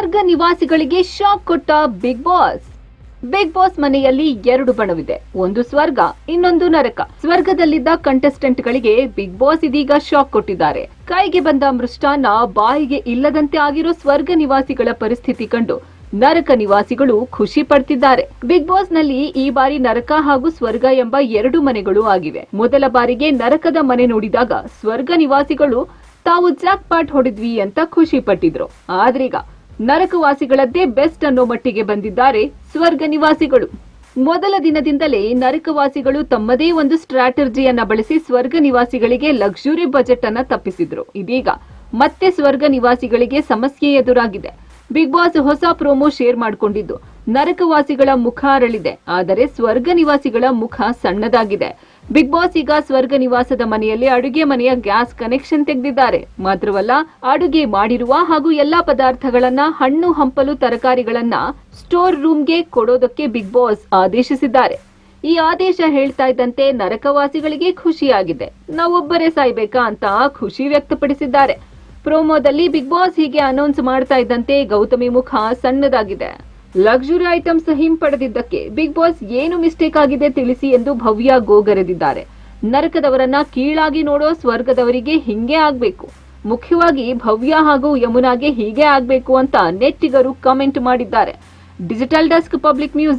ಸ್ವರ್ಗ ನಿವಾಸಿಗಳಿಗೆ ಶಾಕ್ ಕೊಟ್ಟ ಬಿಗ್ ಬಾಸ್ ಬಿಗ್ ಬಾಸ್ ಮನೆಯಲ್ಲಿ ಎರಡು ಬಣವಿದೆ. ಒಂದು ಸ್ವರ್ಗ, ಇನ್ನೊಂದು ನರಕ. ಸ್ವರ್ಗದಲ್ಲಿದ್ದ ಕಂಟೆಸ್ಟೆಂಟ್ ಗಳಿಗೆ ಬಿಗ್ ಬಾಸ್ ಇದೀಗ ಶಾಕ್ ಕೊಟ್ಟಿದ್ದಾರೆ. ಕೈಗೆ ಬಂದ ಮೃಷ್ಟಾನ್ನ ಬಾಯಿಗೆ ಇಲ್ಲದಂತೆ ಆಗಿರೋ ಸ್ವರ್ಗ ನಿವಾಸಿಗಳ ಪರಿಸ್ಥಿತಿ ಕಂಡು ನರಕ ನಿವಾಸಿಗಳು ಖುಷಿ ಪಡ್ತಿದ್ದಾರೆ. ಬಿಗ್ ಬಾಸ್ನಲ್ಲಿ ಈ ಬಾರಿ ನರಕ ಹಾಗೂ ಸ್ವರ್ಗ ಎಂಬ ಎರಡು ಮನೆಗಳು ಆಗಿವೆ. ಮೊದಲ ಬಾರಿಗೆ ನರಕದ ಮನೆ ನೋಡಿದಾಗ ಸ್ವರ್ಗ ನಿವಾಸಿಗಳು ತಾವು ಜಾಕ್ ಪಾಟ್ ಹೊಡೆದ್ವಿ ಅಂತ ಖುಷಿ ಪಟ್ಟಿದ್ರು. ಆದ್ರೀಗ ನರಕವಾಸಿಗಳದ್ದೇ ಬೆಸ್ಟ್ ಅನ್ನೋ ಮಟ್ಟಿಗೆ ಬಂದಿದ್ದಾರೆ ಸ್ವರ್ಗ ನಿವಾಸಿಗಳು. ಮೊದಲ ದಿನದಿಂದಲೇ ನರಕವಾಸಿಗಳು ತಮ್ಮದೇ ಒಂದು ಸ್ಟ್ರಾಟರ್ಜಿಯನ್ನ ಬಳಸಿ ಸ್ವರ್ಗ ನಿವಾಸಿಗಳಿಗೆ ಲಕ್ಸುರಿ ಬಜೆಟ್ ಅನ್ನ ತಪ್ಪಿಸಿದ್ರು. ಇದೀಗ ಮತ್ತೆ ಸ್ವರ್ಗ ನಿವಾಸಿಗಳಿಗೆ ಸಮಸ್ಯೆ ಎದುರಾಗಿದೆ. ಬಿಗ್ ಬಾಸ್ ಹೊಸ ಪ್ರೋಮೋ ಶೇರ್ ಮಾಡಿಕೊಂಡಿದ್ದು. ನರಕವಾಸಿಗಳ ಮುಖ ಅರಳಿದೆ. ಆದರೆ ಸ್ವರ್ಗ ನಿವಾಸಿಗಳ ಮುಖ ಸಣ್ಣದಾಗಿದೆ. ಬಿಗ್ ಬಾಸ್ ಈಗ ಸ್ವರ್ಗ ನಿವಾಸದ ಮನೆಯಲ್ಲಿ ಅಡುಗೆ ಮನೆಯ ಗ್ಯಾಸ್ ಕನೆಕ್ಷನ್ ತೆಗೆದಿದ್ದಾರೆ. ಮಾತ್ರವಲ್ಲ, ಅಡುಗೆ ಮಾಡಿರುವ ಹಾಗೂ ಎಲ್ಲಾ ಪದಾರ್ಥಗಳನ್ನ ಹಣ್ಣು, ಹಂಪಲು, ತರಕಾರಿಗಳನ್ನ ಸ್ಟೋರ್ ರೂಮ್ಗೆ ಕೊಡೋದಕ್ಕೆ ಬಿಗ್ ಬಾಸ್ ಆದೇಶಿಸಿದ್ದಾರೆ. ಈ ಆದೇಶ ಹೇಳ್ತಾ ಇದ್ದಂತೆ ನರಕವಾಸಿಗಳಿಗೆ ಖುಷಿಯಾಗಿದೆ. ನಾವೊಬ್ಬರೇ ಸಾಯ್ಬೇಕಾ ಅಂತ ಖುಷಿ ವ್ಯಕ್ತಪಡಿಸಿದ್ದಾರೆ. ಪ್ರೋಮೋದಲ್ಲಿ ಬಿಗ್ ಬಾಸ್ ಹೀಗೆ ಅನೌನ್ಸ್ ಮಾಡ್ತಾ ಇದ್ದಂತೆ ಗೌತಮಿ ಮುಖ ಸಣ್ಣದಾಗಿದೆ. ಲಕ್ಸುರಿ ಐಟಮ್ಸ್ ಹಿಂಪಡೆದಿದ್ದಕ್ಕೆ ಬಿಗ್ ಬಾಸ್ ಏನು ಮಿಸ್ಟೇಕ್ ಆಗಿದೆ ತಿಳಿಸಿ ಎಂದು ಭವ್ಯ ಗೋಗರೆದಿದ್ದಾರೆ ನರಕದವರನ್ನ ಕೀಳಾಗಿ ನೋಡೋ ಸ್ವರ್ಗದವರಿಗೆ ಹಿಂಗೆ ಆಗ್ಬೇಕು. ಮುಖ್ಯವಾಗಿ ಭವ್ಯ ಹಾಗೂ ಯಮುನಾಗೆ ಹೀಗೆ ಆಗ್ಬೇಕು ಅಂತ ನೆಟ್ಟಿಗರು ಕಮೆಂಟ್ ಮಾಡಿದ್ದಾರೆ. Digital desk public music